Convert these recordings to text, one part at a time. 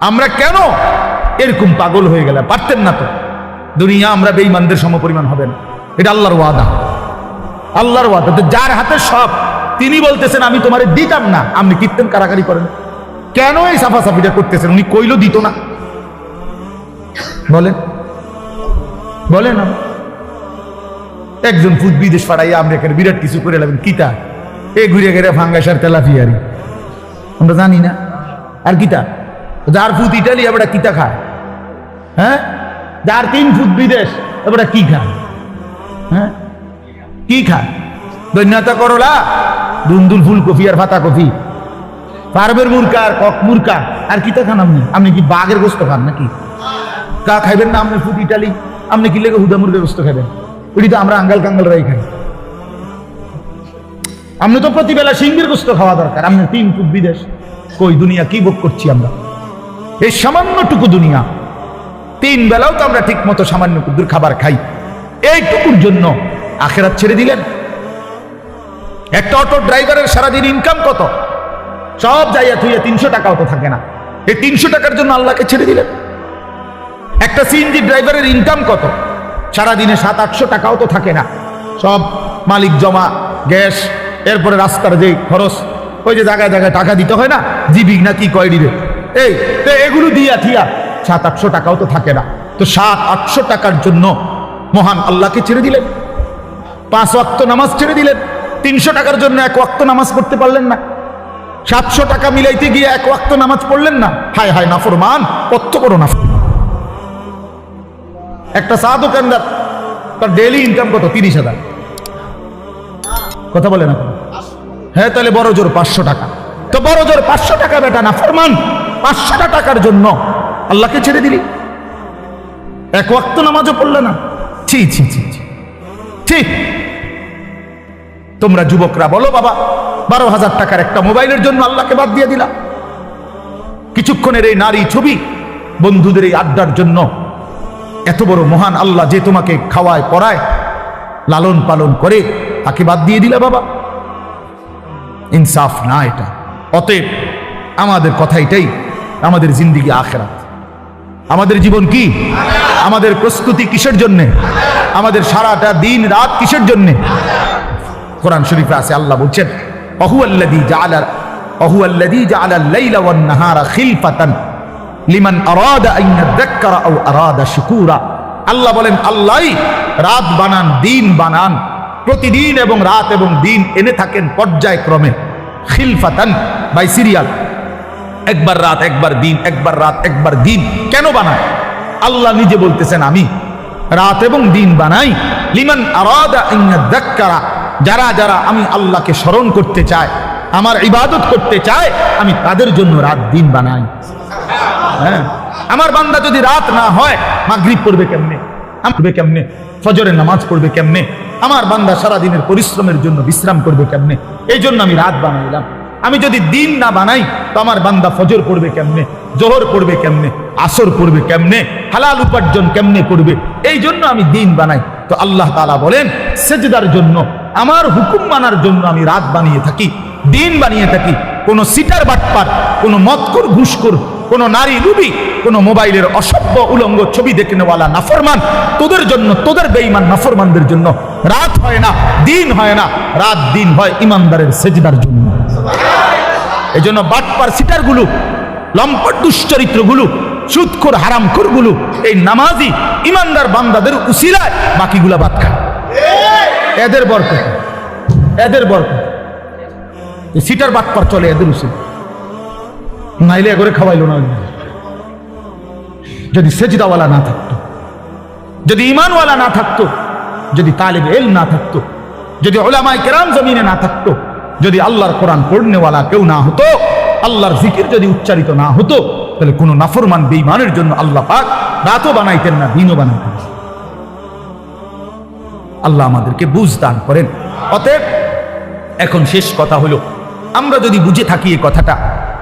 আমরা কেন? এরকম পাগল হয়ে গেলাম পারতেন না তো। দুনিয়া আমরা বেঈমানদের সমপরিমাণ হবে না। এটা আল্লাহর ওয়াদা। আল্লাহর ওয়াদা। তো যার হাতে সব, তিনি বলতেছেন, আমি তোমারে দিতাম না। আপনি কীর্তন কারাকারি করেন। কেন এই সাফাসাফিটা করতেছেন? উনি কইলো দিত না। বলেন। বলেন একজন ফুট বিদেশ পাড়াইয়া আমরা এখানে বিরাট কিছু করে লাগবেন কিতা এ ঘুরে গেলে ফাঙ্গাসার তেলাফিয়ারি আমরা জানি না। আর কিতা যার ফুট ইটালি আমরা কিতা খায়? হ্যাঁ? যার তিন ফুট বিদেশ আমরা কি খায়? হ্যাঁ? কি খায়? দৈন্যতা করলা, দুন্দুল ফুলকপি আর ফাতা কফি পারবের মুরকা আর কক মুরকা আর কিতা খান আপনি? আপনি কি বাঘের গোস্ত খান নাকি? কা খাইবেন না আপনি ফুট ইটালি? আপনি কি লেগে হুদা মুরগের গোস্ত খাবেন ওটি তো আমরা আঙ্গাল কাঙ্গাল রাই খাই। আপনি তো প্রতিবেলা সিংহের গোস্ত খাওয়া দরকার, আপনি তিন ফুট বিদেশ। কই দুনিয়া কি ভোগ করছি আমরা? এই সামান্যটুকু দুনিয়া। তিন বেলাও তো আমরা ঠিক মতো সামান্য কুদ্দুর খাবার খাই। এইটুকুর জন্য আখেরাত ছেড়ে দিলেন। একটা অটো ড্রাইভারের সারাদিন ইনকাম কত? সব যাইয়া থুইয়া তিনশো টাকাও তো থাকে না। এই তিনশো টাকার জন্য আল্লাহকে ছেড়ে দিলেন। একটা সিএনজি ড্রাইভারের ইনকাম কত? সারাদিনে সাত, আটশো টাকাও তো থাকে না। সব মালিক জমা, গ্যাস, এরপরে রাস্তার যে খরচ, ওই যে জায়গায় জায়গায় টাকা দিতে হয় না? জীবিক না কি কয় দিবে এই, তো এগুলো দিয়া থিয়া। সাত আটশো টাকাও তো থাকে না। তো সাত আটশো টাকার জন্য মহান আল্লাহকে ছেড়ে দিলেন। পাঁচ ওয়াক্ত নামাজ ছেড়ে দিলেন। তিনশো টাকার জন্য এক ওয়াক্ত নামাজ পড়তে পারলেন না। সাতশো টাকা মিলাইতে গিয়ে এক ওয়াক্ত নামাজ পড়লেন না। হায় হায়, নাফরমান কত করো নাফরমান। একটা চা দোকানদার তার ডেইলি ইনকাম কত? তিরিশ হাজার। কথা বলে না হ্যাঁ তাহলে বড় জোর পাঁচশো টাকা। তো বড় জোর পাঁচশো টাকা বেটা না ফরমান পাঁচশোটা টাকার জন্য আল্লাহকে ছেড়ে দিলি। এক ওয়াক্ত নামাজও পড়লে না। ছি ছি ছি ছি। তোমরা যুবকরা বলো বাবা, বারো হাজার টাকার একটা মোবাইলের জন্য আল্লাহকে বাদ দিয়ে দিলা। কিছুক্ষণের এই নারী ছবি বন্ধুদের এই আড্ডার জন্য এত বড় মহান আল্লাহ যে তোমাকে খাওয়ায়, পড়ায়, লালন পালন করে তাকে বাদ দিয়ে দিলে বাবা। ইনসাফ না এটা। অতএব আমাদের কথা এটাই আমাদের জিন্দিগি আখেরাত। আমাদের জীবন কি? আমাদের প্রস্তুতি কিসের জন্যে? আমাদের সারাটা দিন রাত কিসের জন্যে? কোরআন শরীফে আছে, আল্লাহ বলছেন ইয়াযাক্কারা আও আরাদা শুকুরা। আল্লাহ বলেন, আল্লাহই রাত বানান, দিন বানান, প্রতিদিন এবং রাত এবং দিন এনে থাকেন পর্যায়ক্রমে, খিলফাতান বাই সিরিয়াল। একবার রাত, একবার দিন, একবার রাত, একবার দিন। কেন বানায়? আল্লাহ নিজে বলতেছেন, আমি রাত এবং দিন বানাই। লিমান যারা যারা আমি আল্লাহকে স্মরণ করতে চায়, আমার ইবাদত করতে চায়, আমি তাদের জন্য রাত, দিন বানাই। হ্যাঁ? আমার বান্দা যদি রাত না হয়, মাগরিব পড়বে কেমনে? পড়বে কেমনে? ফজরের নামাজ পড়বে কেমনে? আমার বান্দা সারা দিনের পরিশ্রমের জন্য বিশ্রাম করবে কেমনে? এই জন্য আমি রাত বানাইলাম। আমি যদি দিন না বানাই, তো আমার বান্দা ফজর পড়বে কেমনে? জোহর পড়বে কেমনে? আসর পড়বে কেমনে? হালাল উপার্জন কেমনে করবে? এই জন্য আমি দিন বানাই। তো আল্লাহ তালা বলেন, সেজদার জন্য, আমার হুকুম মানার জন্য আমি রাত বানিয়ে থাকি, দিন বানিয়ে থাকি। কোনো সিটার বাটপার কোনো মতকর ঘুষকর কোনো নারী লুবি, কোনো মোবাইলের অসভ্য উলঙ্গ ছবি দেখে নেওয়ালা নাফরমান, তোদের জন্য, তোদের বেঈমান নাফরমানদের জন্য রাত হয় না, দিন হয় না। রাত দিন হয় ইমানদারের সেজদার জন্য। এই জন্য বাটপার সিটারগুলো, লম্পট দুশ্চরিত্রগুলো সুদখোর হারামখোরগুলো, এই নামাজি ইমানদার বান্দাদের উসিলায় বাকিগুলা বাদ খায় এদের বরকত এদের বরকত। সিটার বাটপার চলে এদের উসিল নাইলে এগরে খাওয়াইলো না। যদি সেজদাওয়ালা না থাকতো, যদি ইমানওয়ালা না থাকতো, যদি তালেব এল না থাকতো, যদি ওলামায় কেরাম জমিনে না থাকতো যদি আল্লাহর কোরআন পড়নেওয়ালা কেউ না হতো, আল্লাহর জিকির যদি উচ্চারিত না হতো, তাহলে কোনো নাফরমান বেইমানের জন্য আল্লাহ পাক রাতও বানাইতেন না, দিনও বানাইতেন আল্লাহ আমাদেরকে বুঝ দান করেন। অতএব, এখন শেষ কথা হলো, আমরা যদি বুঝে থাকি এই কথাটা,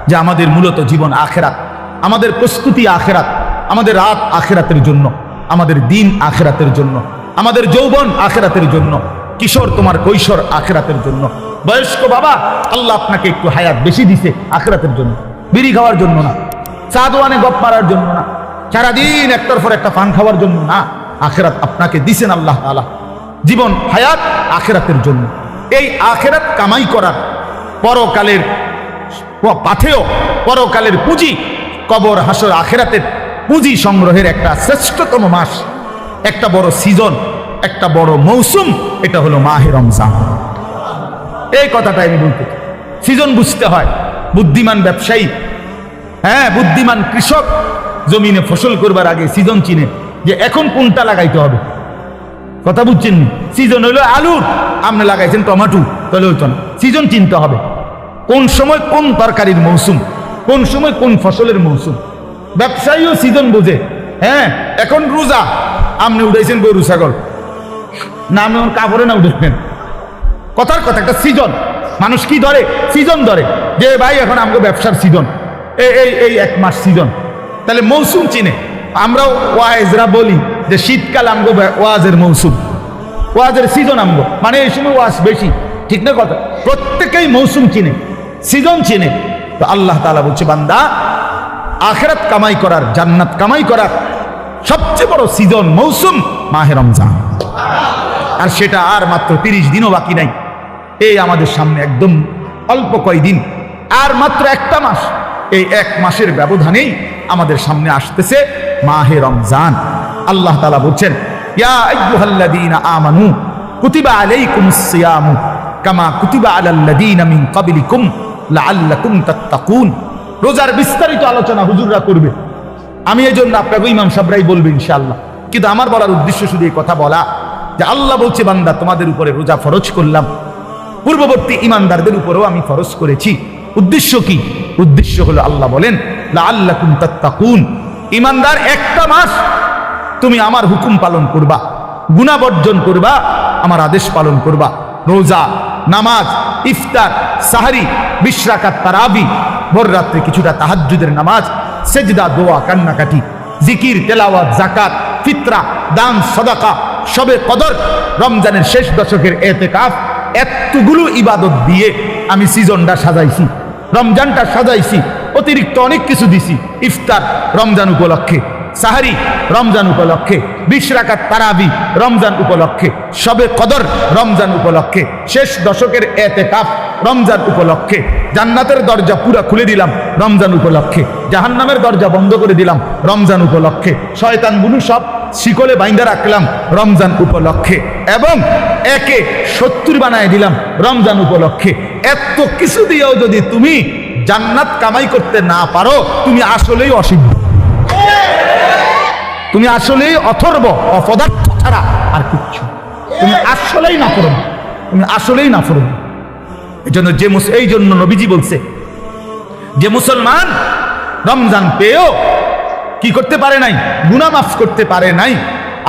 যে আমাদের মূলত জীবন আখেরাত, আমাদের প্রস্তুতি আখেরাত, আমাদের রাত আখেরাতের জন্য, আমাদের দিন আখেরাতের জন্য, আমাদের যৌবন আখেরাতের জন্য কিশোর তোমার কৈশোর আখেরাতের জন্য। বয়স্ক বাবা, আল্লাহ আপনাকে একটু হায়াত বেশি দিছে আখেরাতের জন্য। বিড়ি খাওয়ার জন্য না চা দোয়ানে গপ মারার জন্য না, সারাদিন একটার পর একটা পান খাওয়ার জন্য না, আখেরাত আপনাকে দিছেন আল্লাহ তাআলা। জীবন, হায়াত, আখেরাতের জন্য। এই আখেরাত কামাই করার পরকালের প- পাথেয়, পরকালের পুঁজি, কবর, হাসর, আখেরাতের পুঁজি সংগ্রহের একটা শ্রেষ্ঠতম মাস, একটা বড় সিজন। একটা বড় মৌসুম, এটা হলো মাহে রমজান। এই কথাটা আমি বলতে সিজন বুঝতে হয়, বুদ্ধিমান ব্যবসায়ী হ্যাঁ বুদ্ধিমান কৃষক জমিনে ফসল করবার আগে সিজন চিনে যে এখন কোনটা লাগাইতে হবে। কথা বুঝছেন সিজন হলো আলুর আপনি লাগাইছেন টমাটো, তাহলে হইতো না। সিজন চিনতে হবে, কোন সময় কোন তরকারির মৌসুম, কোন সময় কোন ফসলের মৌসুম। ব্যবসায়ীও সিজন বোঝে হ্যাঁ এখন রোজা, আপনি উঠাইছেন গরু, ছাগল। না আপনি আমার কাপড়ে না উঠেছেন কথার কথা, একটা সিজন। মানুষ কি ধরে? সিজন ধরে। যে ভাই, এখন আমাকে ব্যবসার সিজন। এই এই এই এক মাস সিজন। তাহলে মৌসুম চিনে। আমরাও ওয়াজরা বলি যে শীতকাল আমগো ওয়াজের মৌসুম। ওয়াজের সিজন আমগো। মানে এই সময় ওয়াজ বেশি। ঠিক না কথা? প্রত্যেকেই মৌসুম চিনে। সিজন চিনে। তো আল্লাহ তাআলা বলছে, বান্দা, আখেরাত কামাই করার, জান্নাত কামাই করার সবচেয়ে বড় সিজন মৌসুম মাহে রমজান। আর সেটা আর মাত্র তিরিশ দিনও বাকি নাই। এই আমাদের সামনে একদম অল্প কয়দিন, আর মাত্র একটা মাস। এই এক মাসের ব্যবধানেই আমাদের সামনে আসতেছে মাহে রমজান। আল্লাহ তালা বলছেন সিয়ামু, কামা কুতিবা তাত্তাকুন। রোজার বিস্তারিত আলোচনা হুজুররা করবে। আমি এই জন্য আপনাকে ইমাম সাবরাই বলব ইনশাআল্লাহ। কিন্তু আমার বলার উদ্দেশ্য শুধু এই কথা বলা। যে আল্লাহ বলছে, বান্দা, তোমাদের উপরে রোজা ফরজ করলাম। পূর্ববর্তী ইমানদারদের উপরেও আমি ফরজ করেছি। উদ্দেশ্য কি? উদ্দেশ্য হলো আল্লাহ বলেন আল্লাহ তাত্তাকুন। ইমানদার, একটা মাস তুমি আমার হুকুম পালন করবা গুণা বর্জন করবা, আমার আদেশ পালন করবা। রোজা, নামাজ, ইফতার, সাহারি, বিশ্রাকাত, তারাবি ভোর রাত্রে কিছুটা তাহাজ্জুদের নামাজ, সেজদা, দোয়া, কান্নাকাটি, জিকির, তেলাওয়াত জাকাত ফিতরা, দান, সদাকা সবে কদর, রমজানের শেষ দশকের এতেকাফ, এতগুলো ইবাদত দিয়ে আমি সিজনটা সাজাইছি, রমজানটা সাজাইছি, অতিরিক্ত অনেক কিছু দিছি, ইফতার রমজান উপলক্ষে, সাহারি রমজান উপলক্ষে, বিশ রাকাত তারাবি রমজান উপলক্ষে, সবে কদর রমজান উপলক্ষে, শেষ দশকের এতে কাপ রমজান উপলক্ষে, জান্নাতের দরজা পুরা খুলে দিলাম রমজান উপলক্ষে, জাহান্নামের দরজা বন্ধ করে দিলাম রমজান উপলক্ষে, শয়তান বুনু সব শিকলে বাইন্দা রাখলাম রমজান উপলক্ষে এবং একে সত্তর বানায় দিলাম রমজান উপলক্ষে। এত কিছু দিয়েও যদি তুমি জান্নাত কামাই করতে না পারো, তুমি আসলেই অসিদ্ধ তুমি আসলেই অথর্ব, অপদার্থ ছাড়া আর কিচ্ছু। তুমি আসলেই না করো তুমি আসলেই না করো এই জন্য যে এই জন্য নবীজি বলছে, যে মুসলমান রমজান পেয়েও কি করতে পারে নাই? গুনা মাফ করতে পারে নাই,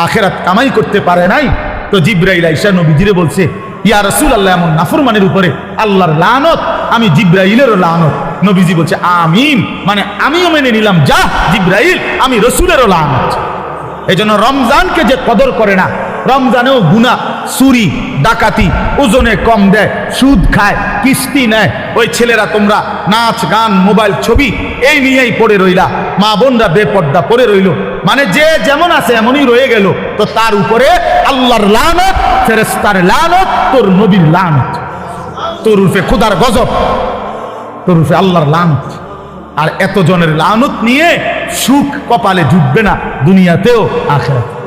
আখেরাত কামাই করতে পারে নাই। তো জিব্রাইল আইসা নবীজিরে বলছে, ইয়া রসুল আল্লাহ এমন নাফরমানের উপরে আল্লাহর লানত, আমি জিব্রাইলেরও লানত। নবীজি বলছে, আমিন। মানে আমিও মেনে নিলাম, যা, জিব্রাইল, আমি রসুলেরও লানত। এই জন্য রমজানকে যে কদর করে না, রমজানেও গুনা চুরি, ডাকাতি, ওজনে কম দেয়, সুদ খায়, কিস্তি নেয়। ওই ছেলেরা তোমরা নাচ, গান, মোবাইল, ছবি, এই নিয়েই পড়ে রইলা। মা বোনরা বেপর্দা পরে রইল। মানে যে যেমন আছে এমনই রয়ে গেল। তো তার উপরে আল্লাহর লানত ফেরেস্তার লানত, তোর নবীর লানত। তোর রূপে খুদার গজব, তোর রূপে আল্লাহর লানত। আর এতজনের লানত নিয়ে সুখ কপালে ঢুকবে না দুনিয়াতেও আখেরাতে।